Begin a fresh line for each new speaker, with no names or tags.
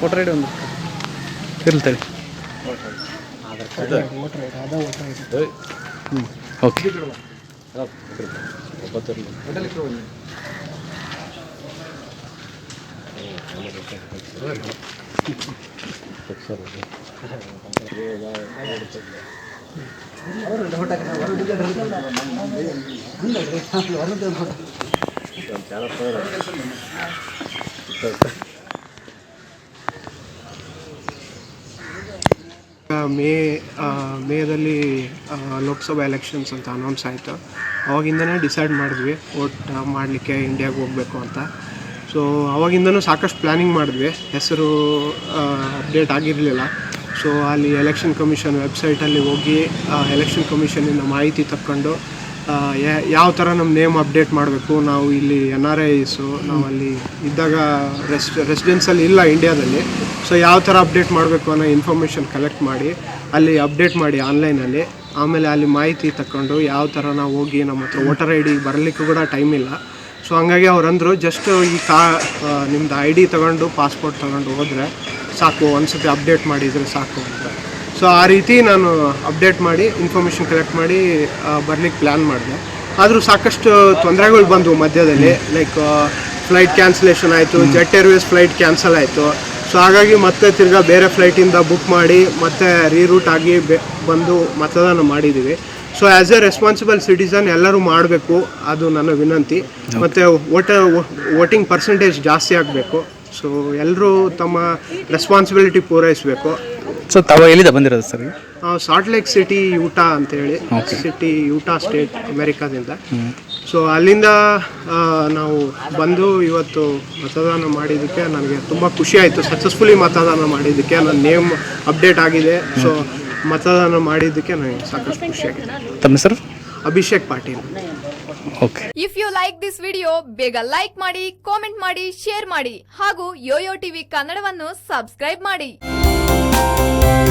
Voter I D ಒಂದು ಇರ್ತಾರೆ ಹ್ಞೂ ಓಕೆ
ಮೇ ಮೇದಲ್ಲಿ ಲೋಕಸಭಾ ಎಲೆಕ್ಷನ್ಸ್ ಅಂತ ಅನೌನ್ಸ್ ಆಯಿತು. ಅವಾಗಿಂದನೇ ಡಿಸೈಡ್ ಮಾಡಿದ್ವಿ ವೋಟ್ ಮಾಡಲಿಕ್ಕೆ ಇಂಡಿಯಾಗೆ ಹೋಗಬೇಕು ಅಂತ. ಸೊ ಅವಾಗಿಂದನೂ ಸಾಕಷ್ಟು ಪ್ಲ್ಯಾನಿಂಗ್ ಮಾಡಿದ್ವಿ. ಹೆಸರು ಅಪ್ಡೇಟ್ ಆಗಿರಲಿಲ್ಲ. ಸೊ ಅಲ್ಲಿ ಎಲೆಕ್ಷನ್ ಕಮಿಷನ್ ವೆಬ್ಸೈಟಲ್ಲಿ ಹೋಗಿ ಎಲೆಕ್ಷನ್ ಕಮಿಷನಿಂದ ಮಾಹಿತಿ ತಕ್ಕೊಂಡು ಯಾವ ಥರ ನಮ್ಮ ನೇಮ್ ಅಪ್ಡೇಟ್ ಮಾಡಬೇಕು? ನಾವು ಇಲ್ಲಿ ಎನ್ ಆರ್ ಐಸು ನಾವು ಅಲ್ಲಿ ಇದ್ದಾಗ ರೆಸ್ಟ್ ರೆಸಿಡೆನ್ಸಲ್ಲಿ ಇಲ್ಲ ಇಂಡಿಯಾದಲ್ಲಿ ಸೊ ಯಾವ ಥರ ಅಪ್ಡೇಟ್ ಮಾಡಬೇಕು ಅನ್ನೋ ಇನ್ಫಾರ್ಮೇಷನ್ ಕಲೆಕ್ಟ್ ಮಾಡಿ, ಅಲ್ಲಿ ಅಪ್ಡೇಟ್ ಮಾಡಿ ಆನ್ಲೈನಲ್ಲಿ ಆಮೇಲೆ ಅಲ್ಲಿ ಮಾಹಿತಿ ತಗೊಂಡು ಯಾವ ಥರ ನಾವು ಹೋಗಿ ನಮ್ಮ ಹತ್ರ ವೋಟರ್ ಐ ಡಿ ಬರಲಿಕ್ಕೂ ಕೂಡ ಟೈಮ್ ಇಲ್ಲ. ಸೊ ಹಂಗಾಗಿ ಅವ್ರು ಅಂದರು, ಜಸ್ಟ್ ಈ ಕಾ ನಿಮ್ಮದು ಐ ಡಿ ತಗೊಂಡು ಪಾಸ್ಪೋರ್ಟ್ ತಗೊಂಡು ಹೋದರೆ ಸಾಕು ಒಂದು ಸತಿ ಅಪ್ಡೇಟ್ ಮಾಡಿದರೆ ಸಾಕು ಅಂತ. ಸೊ ಆ ರೀತಿ ನಾನು ಅಪ್ಡೇಟ್ ಮಾಡಿ ಇನ್ಫಾರ್ಮೇಷನ್ ಕಲೆಕ್ಟ್ ಮಾಡಿ ಬರ್ಲಿಕ್ಕೆ ಪ್ಲ್ಯಾನ್ ಮಾಡಿದೆ. ಆದರೂ ಸಾಕಷ್ಟು ತೊಂದರೆಗಳು ಬಂದವು ಮಧ್ಯದಲ್ಲಿ. ಲೈಕ್ ಫ್ಲೈಟ್ ಕ್ಯಾನ್ಸಲೇಷನ್ ಆಯಿತು ಜೆಟ್ ಏರ್ವೇಸ್ ಫ್ಲೈಟ್ ಕ್ಯಾನ್ಸಲ್ ಆಯಿತು. ಸೊ ಹಾಗಾಗಿ ಮತ್ತೆ ತಿರ್ಗಾ ಬೇರೆ ಫ್ಲೈಟಿಂದ ಬುಕ್ ಮಾಡಿ ಮತ್ತೆ ರೀರೂಟ್ ಆಗಿ ಬೆ ಬಂದು ಮತದಾನ ಮಾಡಿದ್ದೀವಿ so as a responsible citizen ಎಲ್ಲರೂ ಮಾಡಬೇಕು ಅದು ನನ್ನ ವಿನಂತಿ. ಮತ್ತು ವೋಟ ವೋಟಿಂಗ್ ಪರ್ಸೆಂಟೇಜ್ ಜಾಸ್ತಿ ಆಗಬೇಕು. ಸೊ ಎಲ್ಲರೂ ತಮ್ಮ ರೆಸ್ಪಾನ್ಸಿಬಿಲಿಟಿ ಪೂರೈಸಬೇಕು.
ಸೊ ತಾವು ಎಲ್ಲಿಂದ ಬಂದಿರೋದು sir
Salt Lake City Utah ಅಂತ ಹೇಳಿ ಸಿಟಿ ಯೂಟಾ ಸ್ಟೇಟ್ ಅಮೆರಿಕಾದಿಂದ ಸೊ ಅಲ್ಲಿಂದ ನಾವು ಬಂದು ಇವತ್ತು ಮತದಾನ ಮಾಡಿದ್ದಕ್ಕೆ ನನಗೆ ತುಂಬ ಖುಷಿ ಆಯಿತು. ಸಕ್ಸಸ್ಫುಲಿ ಮತದಾನ ಮಾಡಿದ್ದಕ್ಕೆ ನನ್ನ ನೇಮ್ ಅಪ್ಡೇಟ್ ಆಗಿದೆ. ಸೊ ಮತದಾನ ಮಾಡಿದ್ದಕ್ಕೆ ನನಗೆ ಸಾಕಷ್ಟು ಖುಷಿಯಾಗಿದೆ
ತಮ್ಮ sir
Abhishek Patil.
Okay
if you like this video ಬೇಗ ಲೈಕ್ ಮಾಡಿ ಕಾಮೆಂಟ್ ಮಾಡಿ ಶೇರ್ ಮಾಡಿ ಹಾಗೂ ಯೋಯೋ ಟಿವಿ ಕನ್ನಡವನ್ನು ಸಬ್ಸ್ಕ್ರೈಬ್ ಮಾಡಿ. 啊！